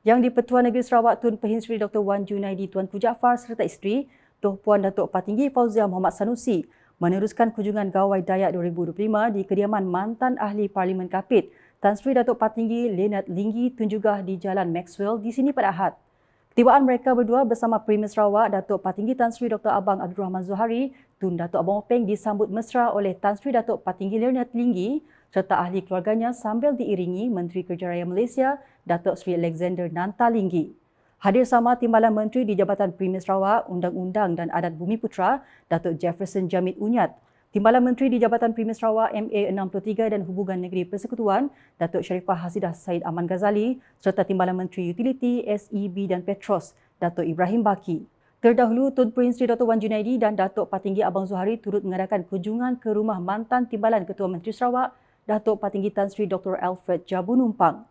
yang di-Pertuan Negeri Sarawak Tun Pehin Sri Dr. Wan Junaidi Tuan Ku Jaafar serta isteri Tuan Puan Datuk Patinggi Fauzia Muhammad Sanusi meneruskan kunjungan Gawai Dayak 2025 di kediaman mantan Ahli Parlimen Kapit Tan Sri Datuk Patinggi Leonard Linggi Tunjugah di Jalan Maxwell di sini pada Ahad. Ketibaan mereka berdua bersama Premier Sarawak Datuk Patinggi Tan Sri Dr. Abang Abdul Rahman Zuhari Tun Datuk Abang Openg disambut mesra oleh Tan Sri Datuk Patinggi Leonard Linggi serta ahli keluarganya sambil diiringi Menteri Kerja Raya Malaysia Datuk Sri Alexander Nanta Linggi. Hadir sama Timbalan Menteri di Jabatan Premier Sarawak, Undang-Undang dan Adat Bumi Putra, Datuk Jefferson Jamit Unyat. Timbalan Menteri di Jabatan Premier Sarawak MA 63 dan Hubungan Negeri Persekutuan, Datuk Sharifah Hasidah Said Aman Ghazali serta Timbalan Menteri Utility, SEB dan Petros, Datuk Ibrahim Baki. Terdahulu, Tun Prince Sri Dr. Wan Junaidi dan Datuk Patinggi Abang Zuhari turut mengadakan kunjungan ke rumah mantan Timbalan Ketua Menteri Sarawak, Datuk Patinggi Tan Sri Dr. Alfred Jabu Numpang.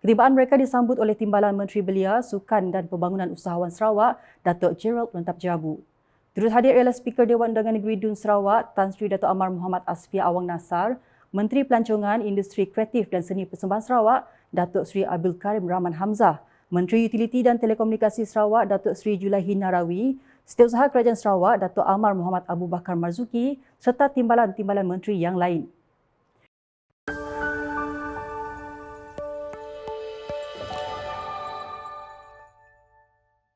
Ketibaan mereka disambut oleh Timbalan Menteri Belia, Sukan dan Pembangunan Usahawan Sarawak, Datuk Gerald Mentap Jabu. Turut hadir ialah Speaker Dewan Undangan Negeri Dun Sarawak, Tan Sri Datuk Amar Muhammad Asfia Awang Nasar, Menteri Pelancongan, Industri Kreatif dan Seni Persembahan Sarawak, Datuk Sri Abdul Karim Rahman Hamzah, Menteri Utiliti dan Telekomunikasi Sarawak, Datuk Sri Julaihi Narawi, Setiausaha Kerajaan Sarawak, Datuk Amar Muhammad Abu Bakar Marzuki serta timbalan-timbalan menteri yang lain.